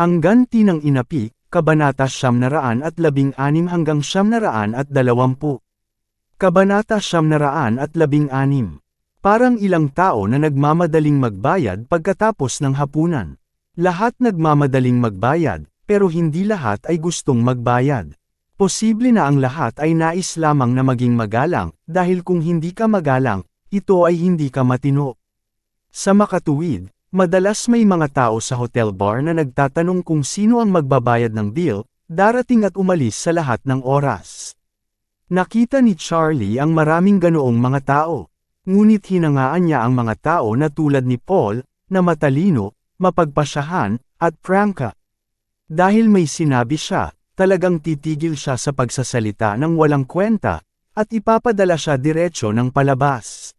Ang ganti ng inapi, Kabanata Siyam naraan at labing anim hanggang Siyam naraan at dalawampu. Kabanata Siyam naraan at labing anim. Parang ilang tao na nagmamadaling magbayad pagkatapos ng hapunan. Lahat nagmamadaling magbayad, pero hindi lahat ay gustong magbayad. Posible na ang lahat ay nais lamang na maging magalang, dahil kung hindi ka magalang, ito ay hindi ka matino. Sa makatuwid, Madalas may mga tao sa hotel bar na nagtatanong kung sino ang magbabayad ng bill, darating at umalis sa lahat ng oras. Nakita ni Charlie ang maraming ganoong mga tao. Ngunit hinangaan niya ang mga tao na tulad ni Paul, na matalino, mapagpasyahan, at prangka. Dahil may sinabi siya, talagang titigil siya sa pagsasalita ng walang kwenta, at ipapadala siya diretsyo ng palabas.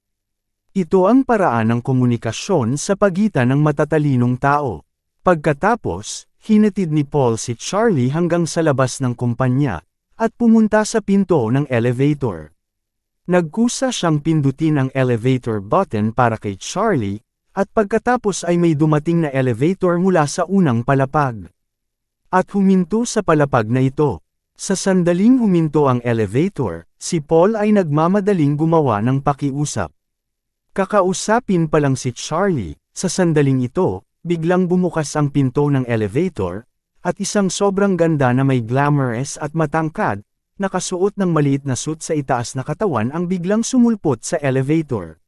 Ito ang paraan ng komunikasyon sa pagitan ng matatalinong tao. Pagkatapos, hinatid ni Paul si Charlie hanggang sa labas ng kumpanya, at pumunta sa pinto ng elevator. Nagkusa siyang pindutin ang elevator button para kay Charlie, at pagkatapos ay may dumating na elevator mula sa unang palapag. At huminto sa palapag na ito. Sa sandaling huminto ang elevator, si Paul ay nagmamadaling gumawa ng pakiusap. Kakausapin pa lang si Charlie, sa sandaling ito, biglang bumukas ang pinto ng elevator, at isang sobrang ganda na may glamorous at matangkad, nakasuot ng maliit na suit sa itaas na katawan ang biglang sumulpot sa elevator.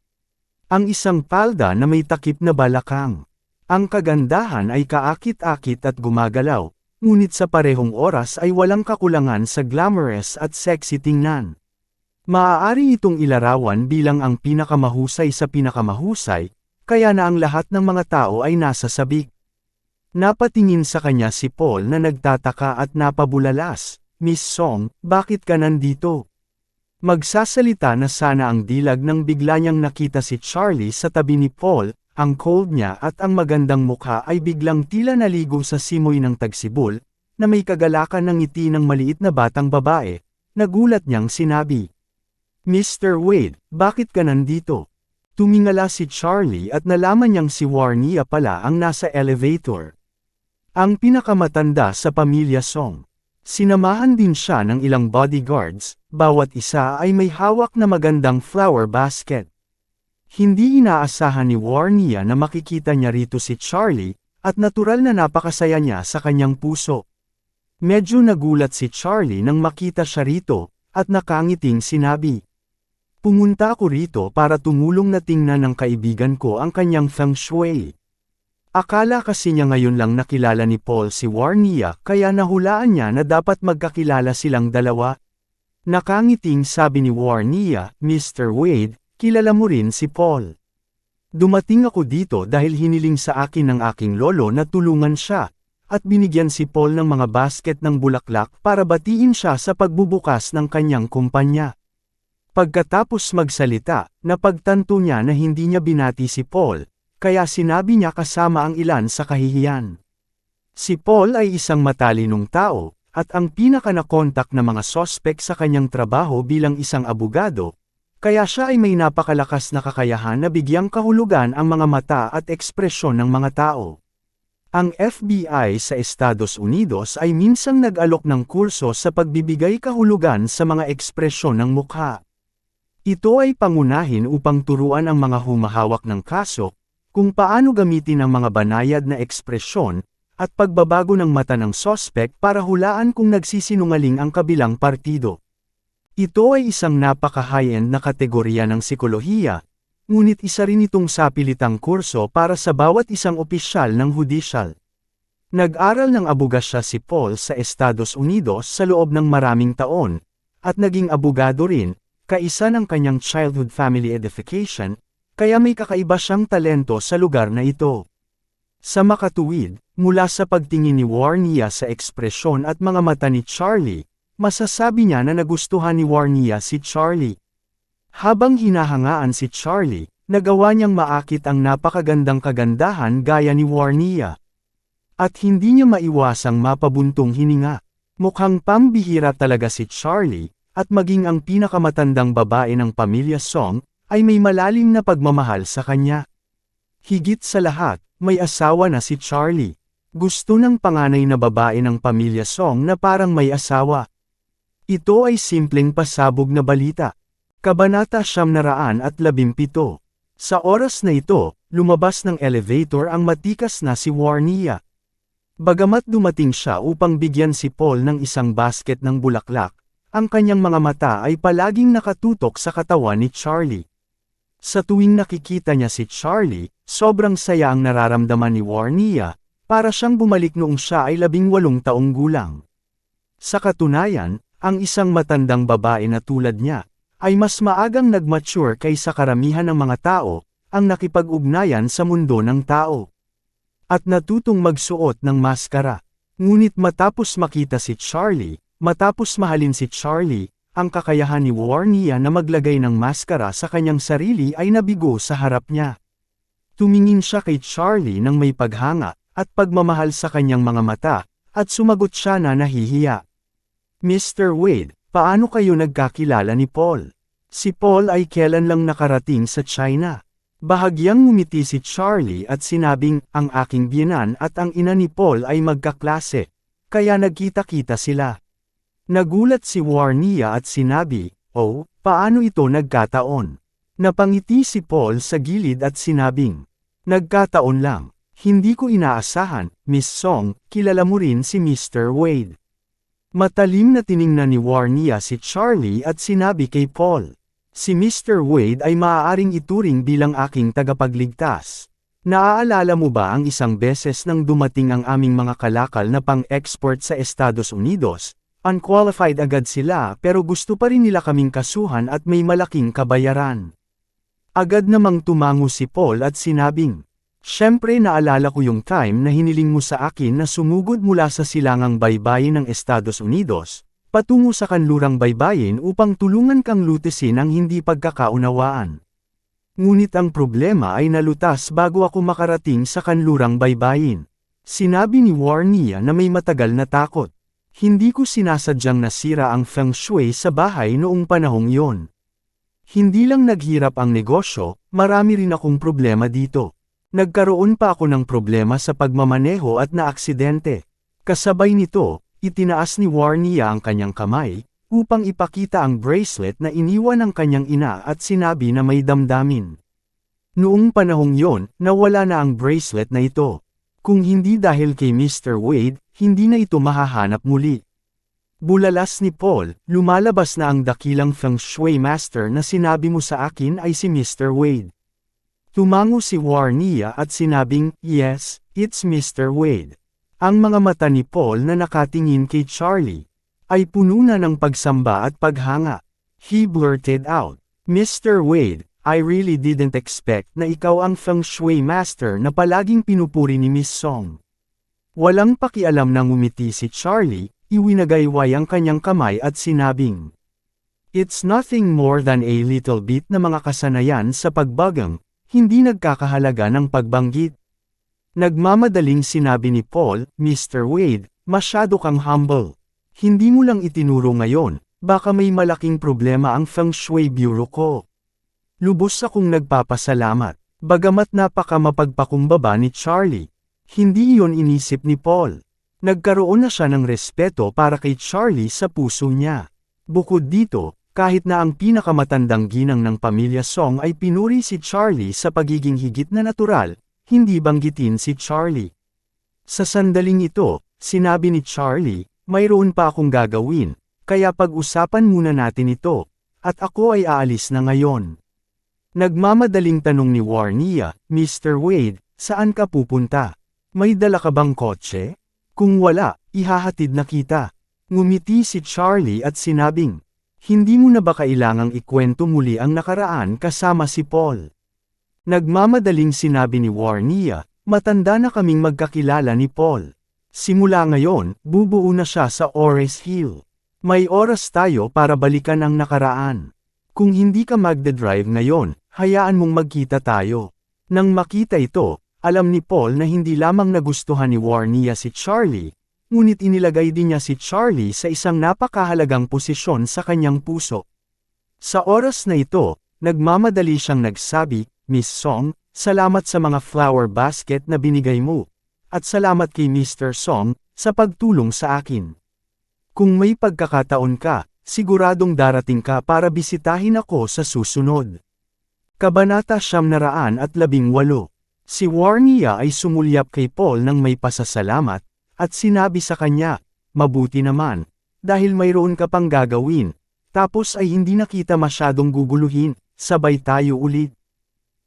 Ang isang palda na may takip na balakang. Ang kagandahan ay kaakit-akit at gumagalaw, ngunit sa parehong oras ay walang kakulangan sa glamorous at sexy tingnan. Maaari itong ilarawan bilang ang pinakamahusay sa pinakamahusay, kaya na ang lahat ng mga tao ay nasa sabik. Napatingin sa kanya si Paul na nagtataka at napabulalas, Miss Song, bakit ka nandito? Magsasalita na sana ang dilag nang bigla niyang nakita si Charlie sa tabi ni Paul, ang cold niya at ang magandang mukha ay biglang tila naligo sa simoy ng tagsibol, na may kagalakan ng ngiti ng maliit na batang babae, nagulat niyang sinabi. Mr. Wade, bakit ka nandito? Tumingala si Charlie at nalaman niyang si Warnia pala ang nasa elevator. Ang pinakamatanda sa pamilya Song. Sinamahan din siya ng ilang bodyguards, bawat isa ay may hawak na magandang flower basket. Hindi inaasahan ni Warnia na makikita niya rito si Charlie, at natural na napakasaya niya sa kanyang puso. Medyo nagulat si Charlie nang makita siya rito, at nakangiting sinabi. Pumunta ako rito para tumulong na tingnan ng kaibigan ko ang kanyang feng shui. Akala kasi niya ngayon lang nakilala ni Paul si Warnia kaya nahulaan niya na dapat magkakilala silang dalawa. Nakangiting sabi ni Warnia, Mr. Wade, kilala mo rin si Paul. Dumating ako dito dahil hiniling sa akin ng aking lolo na tulungan siya, at binigyan si Paul ng mga basket ng bulaklak para batiin siya sa pagbubukas ng kanyang kumpanya. Pagkatapos magsalita, napagtanto niya na hindi niya binati si Paul, kaya sinabi niya kasama ang ilan sa kahihiyan. Si Paul ay isang matalinong tao, at ang pinaka-nakontak na mga sospek sa kanyang trabaho bilang isang abogado, kaya siya ay may napakalakas na kakayahan na bigyang kahulugan ang mga mata at ekspresyon ng mga tao. Ang FBI sa Estados Unidos ay minsang nag-alok ng kurso sa pagbibigay kahulugan sa mga ekspresyon ng mukha. Ito ay pangunahin upang turuan ang mga humahawak ng kaso, kung paano gamitin ang mga banayad na ekspresyon, at pagbabago ng mata ng sospek para hulaan kung nagsisinungaling ang kabilang partido. Ito ay isang napaka-high-end na kategorya ng sikolohiya, ngunit isa rin itong sapilitang kurso para sa bawat isang opisyal ng hudisyal. Nag-aral ng abogasya si Paul sa Estados Unidos sa loob ng maraming taon, at naging abogado rin, kaisa ng kanyang childhood family edification, kaya may kakaiba siyang talento sa lugar na ito. Sa makatuwid, mula sa pagtingin ni Warnia sa ekspresyon at mga mata ni Charlie, masasabi niya na nagustuhan ni Warnia si Charlie. Habang hinahangaan si Charlie, nagawa niyang maakit ang napakagandang kagandahan gaya ni Warnia. At hindi niya maiwasang mapabuntong hininga. Mukhang pambihira talaga si Charlie, at maging ang pinakamatandang babae ng pamilya Song, ay may malalim na pagmamahal sa kanya. Higit sa lahat, may asawa na si Charlie. Gusto ng panganay na babae ng pamilya Song na parang may asawa. Ito ay simpleng pasabog na balita. Kabanata siyam naraan at labimpito. Sa oras na ito, lumabas ng elevator ang matikas na si Warnia. Bagamat dumating siya upang bigyan si Paul ng isang basket ng bulaklak, ang kanyang mga mata ay palaging nakatutok sa katawan ni Charlie. Sa tuwing nakikita niya si Charlie, sobrang saya ang nararamdaman ni Warnia, para siyang bumalik noong siya ay labing walong taong gulang. Sa katunayan, ang isang matandang babae na tulad niya, ay mas maagang nagmature kaysa karamihan ng mga tao, ang nakipag-ugnayan sa mundo ng tao. At natutong magsuot ng maskara. Ngunit matapos makita si Charlie, matapos mahalin si Charlie, ang kakayahan ni Warnia na maglagay ng maskara sa kanyang sarili ay nabigo sa harap niya. Tumingin siya kay Charlie ng may paghanga, at pagmamahal sa kanyang mga mata, at sumagot siya na nahihiya. Mr. Wade, paano kayo nagkakilala ni Paul? Si Paul ay kailan lang nakarating sa China. Bahagyang ngumiti si Charlie at sinabing, ang aking biyanan at ang ina ni Paul ay magkaklase. Kaya nagkita-kita sila. Nagulat si Warnia at sinabi, Oh, paano ito nagkataon? Napangiti si Paul sa gilid at sinabing, Nagkataon lang. Hindi ko inaasahan, Miss Song, kilala mo rin si Mr. Wade. Matalim na tiningnan ni Warnia si Charlie at sinabi kay Paul, Si Mr. Wade ay maaaring ituring bilang aking tagapagligtas. Naaalala mo ba ang isang beses nang dumating ang aming mga kalakal na pang-export sa Estados Unidos, Unqualified agad sila pero gusto pa rin nila kaming kasuhan at may malaking kabayaran. Agad namang tumango si Paul at sinabing, Siyempre naalala ko yung time na hiniling mo sa akin na sumugod mula sa silangang baybayin ng Estados Unidos, patungo sa kanlurang baybayin upang tulungan kang lutisin ang hindi pagkakaunawaan. Ngunit ang problema ay nalutas bago ako makarating sa kanlurang baybayin. Sinabi ni Warnia na may matagal na takot. Hindi ko sinasadyang nasira ang feng shui sa bahay noong panahong yon. Hindi lang naghirap ang negosyo, marami rin akong problema dito. Nagkaroon pa ako ng problema sa pagmamaneho at naaksidente. Kasabay nito, itinaas ni Warnia ang kanyang kamay, upang ipakita ang bracelet na iniwan ng kanyang ina at sinabi na may damdamin. Noong panahong yon, nawala na ang bracelet na ito. Kung hindi dahil kay Mr. Wade, hindi na ito mahahanap muli. Bulalas ni Paul, lumalabas na ang dakilang feng shui master na sinabi mo sa akin ay si Mr. Wade. Tumango si Warnia at sinabing, yes, it's Mr. Wade. Ang mga mata ni Paul na nakatingin kay Charlie, ay puno na ng pagsamba at paghanga. He blurted out, Mr. Wade, I really didn't expect na ikaw ang feng shui master na palaging pinupuri ni Miss Song. Walang pakialam na ngumiti si Charlie, iwinagayway ang kanyang kamay at sinabing, It's nothing more than a little bit na mga kasanayan sa pagbagang, hindi nagkakahalaga ng pagbanggit. Nagmamadaling sinabi ni Paul, Mr. Wade, masyado kang humble. Hindi mo lang itinuro ngayon, baka may malaking problema ang Feng Shui Bureau ko. Lubos akong nagpapasalamat, bagamat napaka mapagpakumbaba ni Charlie. Hindi iyon inisip ni Paul. Nagkaroon na siya ng respeto para kay Charlie sa puso niya. Bukod dito, kahit na ang pinakamatandang ginang ng pamilya Song ay pinuri si Charlie sa pagiging higit na natural, hindi banggitin si Charlie. Sa sandaling ito, sinabi ni Charlie, mayroon pa akong gagawin, kaya pag-usapan muna natin ito, at ako ay aalis na ngayon. Nagmamadaling tanong ni Warnia, Mr. Wade, saan ka pupunta? May dala ka bang kotse? Kung wala, ihahatid na kita. Ngumiti si Charlie at sinabing, hindi mo na ba kailangang ikwento muli ang nakaraan kasama si Paul? Nagmamadaling sinabi ni Warnia, matanda na kaming magkakilala ni Paul. Simula ngayon, bubuo na siya sa Ores Hill. May oras tayo para balikan ang nakaraan. Kung hindi ka magdadrive ngayon, hayaan mong magkita tayo. Nang makita ito, alam ni Paul na hindi lamang nagustuhan ni Warnia si Charlie, ngunit inilagay din niya si Charlie sa isang napakahalagang posisyon sa kanyang puso. Sa oras na ito, nagmamadali siyang nagsabi, Miss Song, salamat sa mga flower basket na binigay mo. At salamat kay Mr. Song, sa pagtulong sa akin. Kung may pagkakataon ka, siguradong darating ka para bisitahin ako sa susunod. Kabanata Siyam Naraan at Labing Walo Si Warnia ay sumulyap kay Paul ng may pasasalamat, at sinabi sa kanya, Mabuti naman, dahil mayroon ka pang gagawin, tapos ay hindi na kita masyadong guguluhin, sabay tayo ulit.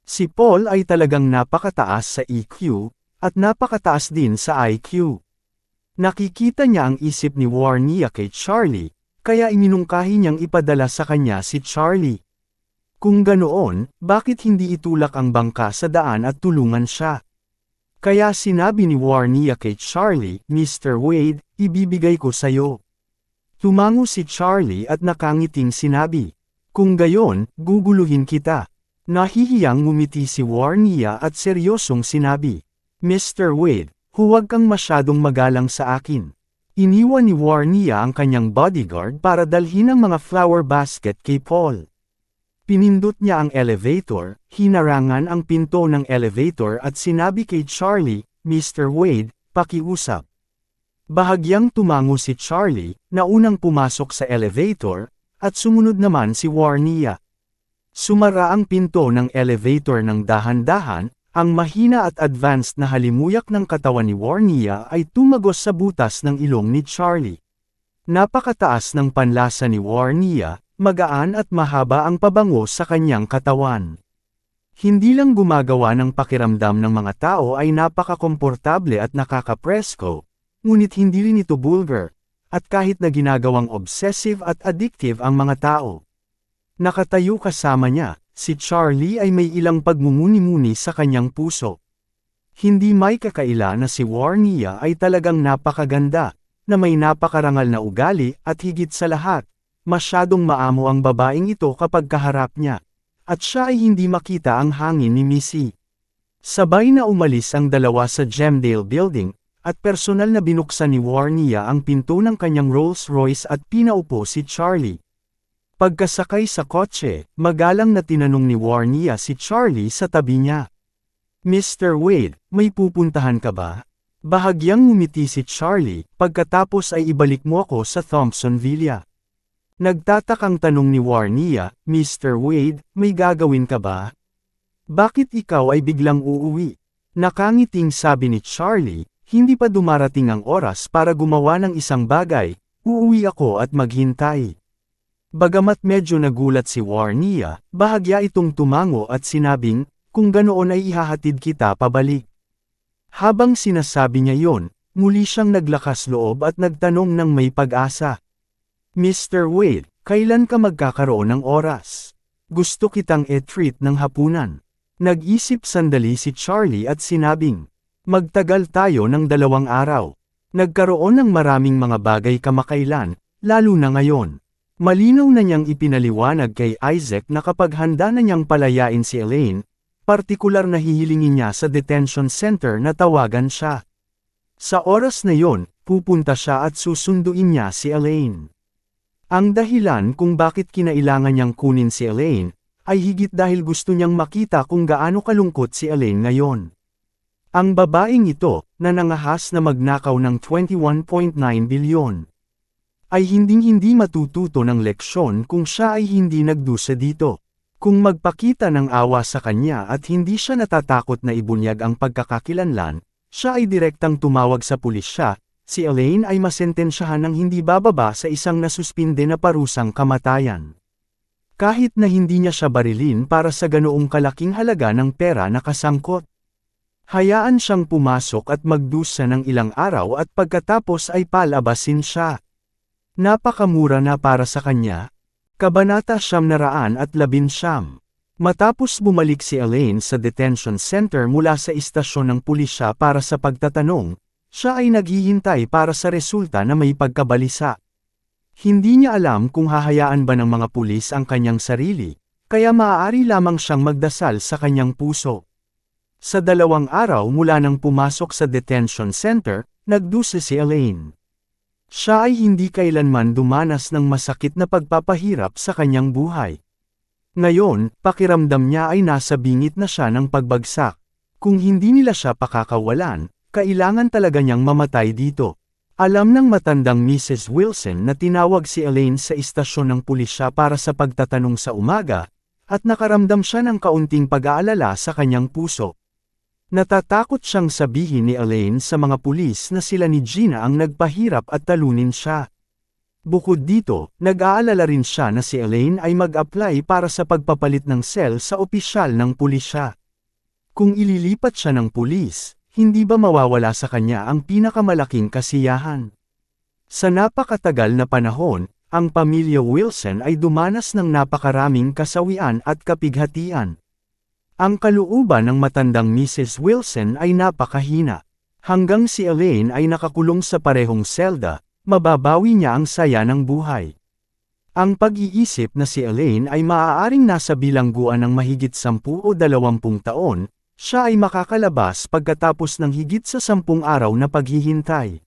Si Paul ay talagang napakataas sa EQ, at napakataas din sa IQ. Nakikita niya ang isip ni Warnia kay Charlie, kaya iminungkahi niyang ipadala sa kanya si Charlie. Kung ganoon, bakit hindi itulak ang bangka sa daan at tulungan siya? Kaya sinabi ni Warnia kay Charlie, Mr. Wade, ibibigay ko sayo. Tumango si Charlie at nakangiting sinabi, Kung gayon, guguluhin kita. Nahihiyang ngumiti si Warnia at seryosong sinabi, Mr. Wade, huwag kang masyadong magalang sa akin. Iniwan ni Warnia ang kanyang bodyguard para dalhin ang mga flower basket kay Paul. Pinindot niya ang elevator, hinarangan ang pinto ng elevator at sinabi kay Charlie, Mr. Wade, pakiusap. Bahagyang tumango si Charlie, na unang pumasok sa elevator, at sumunod naman si Warnia. Sumara ang pinto ng elevator ng dahan-dahan, ang mahina at advanced na halimuyak ng katawan ni Warnia ay tumagos sa butas ng ilong ni Charlie. Napakataas ng panlasa ni Warnia, magaan at mahaba ang pabango sa kanyang katawan. Hindi lang gumagawa ng pakiramdam ng mga tao ay napakakomportable at nakakapresko, ngunit hindi rin ito vulgar, at kahit na ginagawang obsessive at addictive ang mga tao. Nakatayo kasama niya, si Charlie ay may ilang pagmumuni-muni sa kanyang puso. Hindi may kakaila na si Warnia ay talagang napakaganda, na may napakarangal na ugali at higit sa lahat, masyadong maamo ang babaeng ito kapag kaharap niya. At siya ay hindi makita ang hangin ni Missy. Sabay na umalis ang dalawa sa Gemdale Building, at personal na binuksan ni Warnia ang pinto ng kanyang Rolls Royce at pinaupo si Charlie. Pagkasakay sa kotse, magalang na tinanong ni Warnia si Charlie sa tabi niya. Mr. Wade, may pupuntahan ka ba? Bahagyang ngumiti si Charlie, pagkatapos ay ibalik mo ako sa Thompson Villa. Nagtatakang tanong ni Warnia, Mr. Wade, may gagawin ka ba? Bakit ikaw ay biglang uuwi? Nakangiting sabi ni Charlie, hindi pa dumarating ang oras para gumawa ng isang bagay, uuwi ako at maghintay. Bagamat medyo nagulat si Warnia, bahagya itong tumango at sinabing, kung ganoon ay ihahatid kita pabalik. Habang sinasabi niya yon, muli siyang naglakas loob at nagtanong ng may pag-asa. Mr. Wade, kailan ka magkakaroon ng oras? Gusto kitang e-treat ng hapunan. Nag-isip sandali si Charlie at sinabing, Magtagal tayo ng dalawang araw. Nagkaroon ng maraming mga bagay kamakailan, lalo na ngayon. Malinaw na niyang ipinaliwanag kay Isaac na kapag handa na niyang palayain si Elaine, partikular na hihilingin niya sa detention center na tawagan siya. Sa oras na yon, pupunta siya at susunduin niya si Elaine. Ang dahilan kung bakit kinailangan niyang kunin si Elaine, ay higit dahil gusto niyang makita kung gaano kalungkot si Elaine ngayon. Ang babaeng ito, na nangahas na magnakaw ng 21.9 bilyon, ay hinding-hindi matututo ng leksyon kung siya ay hindi nagdusa dito. Kung magpakita ng awa sa kanya at hindi siya natatakot na ibunyag ang pagkakakilanlan, siya ay direktang tumawag sa pulisya, si Elaine ay masentensyahan ng hindi bababa sa isang nasuspinde na parusang kamatayan. Kahit na hindi niya siya barilin para sa ganoong kalaking halaga ng pera na kasangkot. Hayaan siyang pumasok at magdusa ng ilang araw at pagkatapos ay palabasin siya. Napakamura na para sa kanya. Kabanata siyam naraan at labinsyam. Matapos bumalik si Elaine sa detention center mula sa istasyon ng pulisya para sa pagtatanong, siya ay naghihintay para sa resulta na may pagkabalisa. Hindi niya alam kung hahayaan ba ng mga pulis ang kanyang sarili, kaya maaari lamang siyang magdasal sa kanyang puso. Sa dalawang araw mula nang pumasok sa detention center, nagdusa si Elaine. Siya ay hindi kailanman dumanas ng masakit na pagpapahirap sa kanyang buhay. Ngayon, pakiramdam niya ay nasa bingit na siya ng pagbagsak. Kung hindi nila siya pakakawalan, kailangan talaga niyang mamatay dito. Alam ng matandang Mrs. Wilson na tinawag si Elaine sa istasyon ng pulisya para sa pagtatanong sa umaga, at nakaramdam siya ng kaunting pag-aalala sa kanyang puso. Natatakot siyang sabihin ni Elaine sa mga pulis na sila ni Gina ang nagpahirap at talunin siya. Bukod dito, nag-aalala rin siya na si Elaine ay mag-apply para sa pagpapalit ng cell sa opisyal ng pulisya. Kung ililipat siya ng pulis, hindi ba mawawala sa kanya ang pinakamalaking kasiyahan? Sa napakatagal na panahon, ang pamilya Wilson ay dumanas ng napakaraming kasawian at kapighatian. Ang kaluuban ng matandang Mrs. Wilson ay napakahina. Hanggang si Elaine ay nakakulong sa parehong selda, mababawi niya ang saya ng buhay. Ang pag-iisip na si Elaine ay maaaring nasa bilangguan ng mahigit 10 o 20 taon, siya ay makakalabas pagkatapos ng higit sa 10 araw na paghihintay.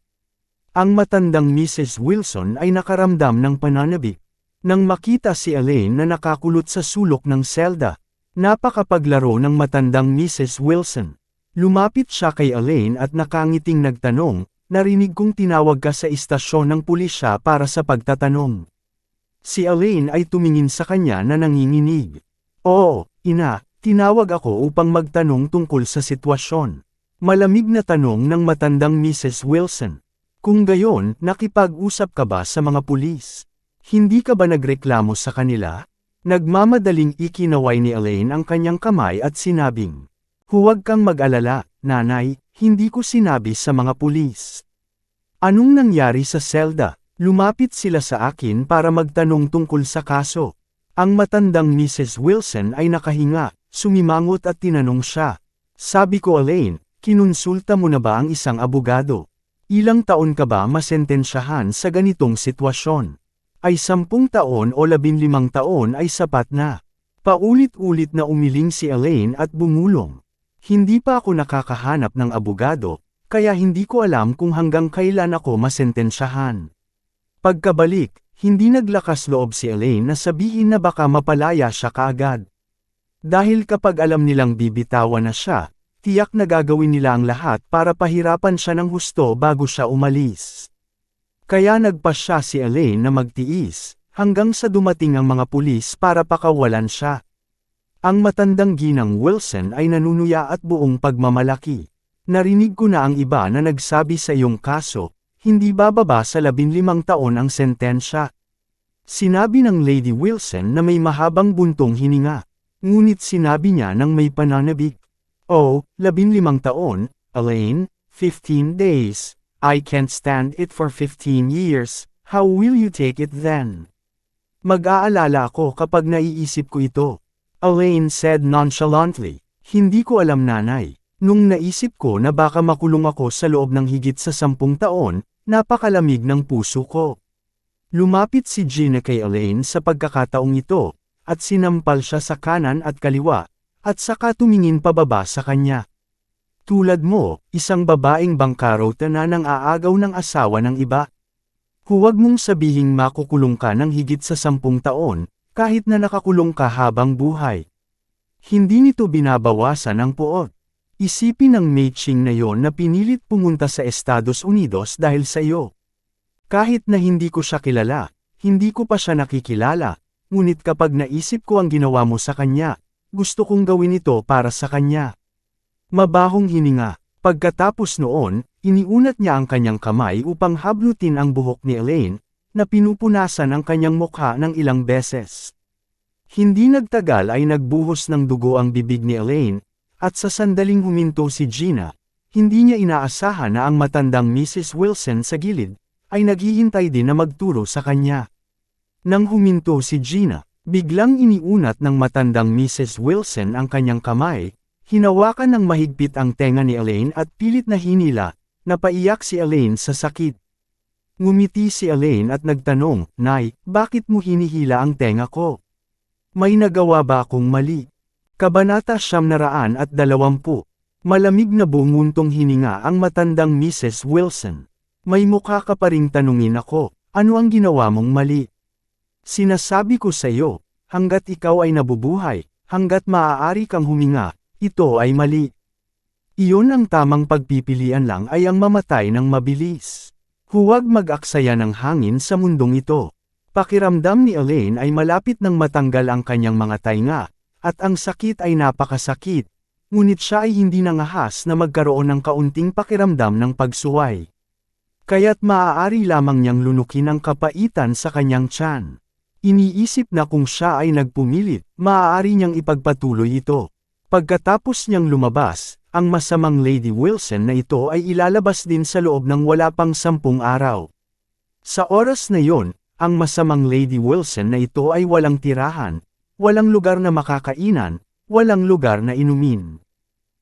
Ang matandang Mrs. Wilson ay nakaramdam ng pananabik. Nang makita si Elaine na nakakulot sa sulok ng selda, napakapaglaro ng matandang Mrs. Wilson. Lumapit siya kay Elaine at nakangiting nagtanong, narinig kong tinawag ka sa istasyon ng pulisya para sa pagtatanong. Si Elaine ay tumingin sa kanya na nanginginig. Oo, ina, tinawag ako upang magtanong tungkol sa sitwasyon. Malamig na tanong ng matandang Mrs. Wilson. Kung gayon, nakipag-usap ka ba sa mga pulis? Hindi ka ba nagreklamo sa kanila? Nagmamadaling ikinaway ni Elaine ang kanyang kamay at sinabing, Huwag kang mag-alala, nanay, hindi ko sinabi sa mga pulis. Anong nangyari sa selda? Lumapit sila sa akin para magtanong tungkol sa kaso. Ang matandang Mrs. Wilson ay nakahinga, sumimangot at tinanong siya. Sabi ko Elaine, kinonsulta mo na ba ang isang abogado? Ilang taon ka ba masentensyahan sa ganitong sitwasyon? Ay sampung taon o labinlimang taon ay sapat na. Paulit-ulit na umiling si Elaine at bumulong. Hindi pa ako nakakahanap ng abogado, kaya hindi ko alam kung hanggang kailan ako masentensyahan. Pagkabalik, hindi naglakas loob si Elaine na sabihin na baka mapalaya siya kaagad. Dahil kapag alam nilang bibitawan na siya, tiyak na gagawin nila ang lahat para pahirapan siya ng husto bago siya umalis. Kaya nagpa siya si Elaine na magtiis, hanggang sa dumating ang mga pulis para pakawalan siya. Ang matandang ginang Wilson ay nanunuya at buong pagmamalaki. Narinig ko na ang iba na nagsabi sa iyong kaso, hindi bababa sa labinlimang taon ang sentensya. Sinabi ng Lady Wilson na may mahabang buntong hininga. Ngunit sinabi niya ng may pananabik. Oh, labinlimang taon, Elaine, 15 days. I can't stand it for 15 years, how will you take it then? Mag-aalala ako kapag naiisip ko ito. Elaine said nonchalantly, Hindi ko alam nanay. Nung naisip ko na baka makulong ako sa loob ng higit sa sampung taon, napakalamig ng puso ko. Lumapit si Gina kay Elaine sa pagkakataong ito, at sinampal siya sa kanan at kaliwa, at saka tumingin pababa sa kanya. Tulad mo, isang babaeng bangkarota na nang aagaw ng asawa ng iba. Huwag mong sabihing makukulong ka ng higit sa sampung taon, kahit na nakakulong ka habang buhay. Hindi nito binabawasan ang puot. Isipin ng matching na yon na pinilit pumunta sa Estados Unidos dahil sa iyo. Kahit na hindi ko siya kilala, hindi ko pa siya nakikilala, ngunit kapag naisip ko ang ginawa mo sa kanya, gusto kong gawin ito para sa kanya. Mabahong hininga. Pagkatapos noon, iniunat niya ang kanyang kamay upang hablutin ang buhok ni Elaine, na pinupunasan ang kanyang mukha ng ilang beses. Hindi nagtagal ay nagbuhos ng dugo ang bibig ni Elaine, at sa sandaling huminto si Gina, hindi niya inaasahan na ang matandang Mrs. Wilson sa gilid, ay naghihintay din na magturo sa kanya. Nang huminto si Gina, Biglang iniunat ng matandang Mrs. Wilson ang kanyang kamay, hinawakan ng mahigpit ang tenga ni Elaine at pilit na hinila, napaiyak si Elaine sa sakit. Ngumiti si Elaine at nagtanong, Nay, bakit mo hinihila ang tenga ko? May nagawa ba akong mali? Kabanata siyam naraan at dalawampu. Malamig na bumuntong hininga ang matandang Mrs. Wilson. May mukha ka pa ring tanungin ako, ano ang ginawa mong mali? Sinasabi ko sa iyo, hanggat ikaw ay nabubuhay, hanggat maaari kang huminga, ito ay mali. Iyon ang tamang pagpipilian lang ay ang mamatay ng mabilis. Huwag mag-aksaya ng hangin sa mundong ito. Pakiramdam ni Elaine ay malapit ng matanggal ang kanyang mga tainga, at ang sakit ay napakasakit, ngunit siya ay hindi nangahas na magkaroon ng kaunting pakiramdam ng pagsuway. Kaya't maaari lamang niyang lunukin ang kapaitan sa kanyang tiyan. Iniisip na kung siya ay nagpumilit, maaari niyang ipagpatuloy ito. Pagkatapos niyang lumabas, ang masamang Lady Wilson na ito ay ilalabas din sa loob ng wala pang sampung araw. Sa oras na yon, ang masamang Lady Wilson na ito ay walang tirahan, walang lugar na makakainan, walang lugar na inumin.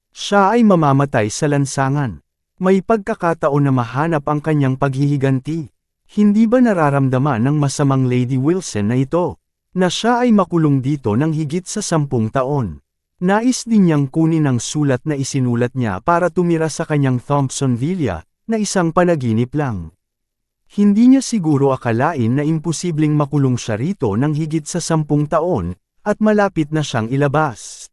Siya ay mamamatay sa lansangan. May pagkakataon na mahanap ang kanyang paghihiganti. Hindi ba nararamdaman ng masamang Lady Wilson na ito, na siya ay makulong dito ng higit sa sampung taon? Nais din niyang kunin ang sulat na isinulat niya para tumira sa kanyang Thompson Villa, na isang panaginip lang. Hindi niya siguro akalain na imposibleng makulong siya rito ng higit sa sampung taon, at malapit na siyang ilabas.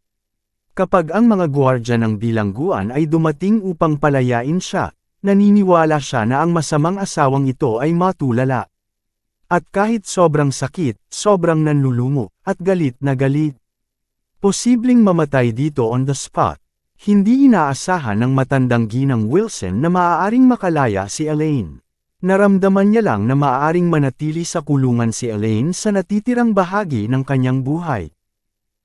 Kapag ang mga gwardya ng bilangguan ay dumating upang palayain siya, naniniwala siya na ang masamang asawang ito ay matulala. At kahit sobrang sakit, sobrang nanlulumo, at galit na galit. Posibleng mamatay dito on the spot. Hindi inaasahan ng matandang ginang Wilson na maaaring makalaya si Elaine. Naramdaman niya lang na maaaring manatili sa kulungan si Elaine sa natitirang bahagi ng kanyang buhay.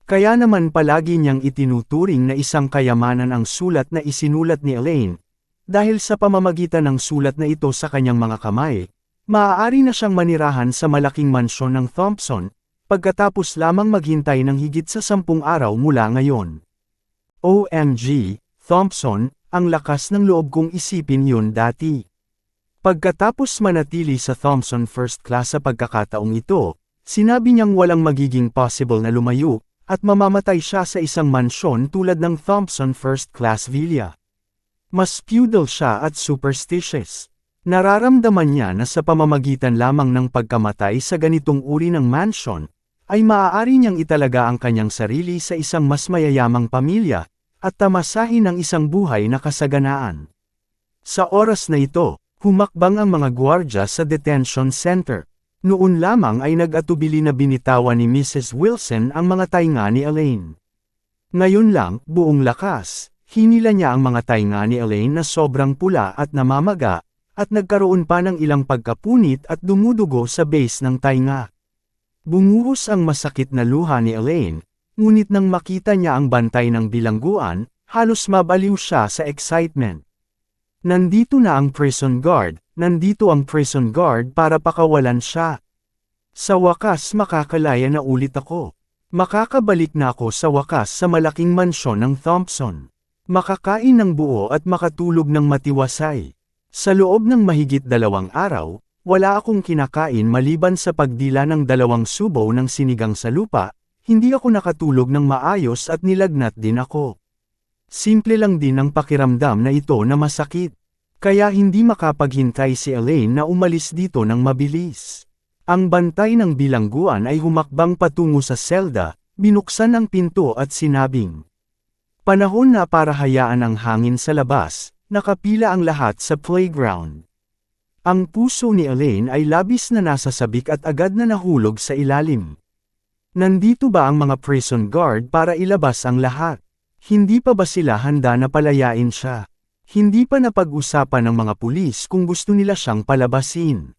Kaya naman palagi niyang itinuturing na isang kayamanan ang sulat na isinulat ni Elaine, dahil sa pamamagitan ng sulat na ito sa kanyang mga kamay, maaari na siyang manirahan sa malaking mansyon ng Thompson, pagkatapos lamang maghintay ng higit sa sampung araw mula ngayon. OMG, Thompson, ang lakas ng loob kong isipin yun dati. Pagkatapos manatili sa Thompson First Class sa pagkakataong ito, sinabi niyang walang magiging possible na lumayo, at mamamatay siya sa isang mansyon tulad ng Thompson First Class Villa. Mas feudal siya at superstitious. Nararamdaman niya na sa pamamagitan lamang ng pagkamatay sa ganitong uri ng mansion, ay maaari niyang italaga ang kanyang sarili sa isang mas mayayamang pamilya, at tamasahin ang isang buhay na kasaganaan. Sa oras na ito, humakbang ang mga gwardya sa detention center. Noon lamang ay nag-atubili na binitawan ni Mrs. Wilson ang mga tainga ni Elaine. Ngayon lang, buong lakas, Hinila niya ang mga tainga ni Elaine na sobrang pula at namamaga, at nagkaroon pa ng ilang pagkapunit at dumudugo sa base ng tainga. Bumuhos ang masakit na luha ni Elaine, ngunit nang makita niya ang bantay ng bilangguan, halos mabaliw siya sa excitement. Nandito na ang prison guard, nandito ang prison guard para pakawalan siya. Sa wakas makakalaya na ulit ako. Makakabalik na ako sa wakas sa malaking mansyon ng Thompson. Makakain ng buo at makatulog ng matiwasay. Sa loob ng mahigit dalawang araw, wala akong kinakain maliban sa pagdila ng dalawang subo ng sinigang sa lupa, hindi ako nakatulog ng maayos at nilagnat din ako. Simple lang din ang pakiramdam na ito na masakit. Kaya hindi makapaghintay si Elaine na umalis dito ng mabilis. Ang bantay ng bilangguan ay humakbang patungo sa selda, binuksan ang pinto at sinabing, Panahon na para hayaan ang hangin sa labas, nakapila ang lahat sa playground. Ang puso ni Elaine ay labis na nasasabik at agad na nahulog sa ilalim. Nandito ba ang mga prison guard para ilabas ang lahat? Hindi pa ba sila handa na palayain siya? Hindi pa napag-usapan ng mga pulis kung gusto nila siyang palabasin.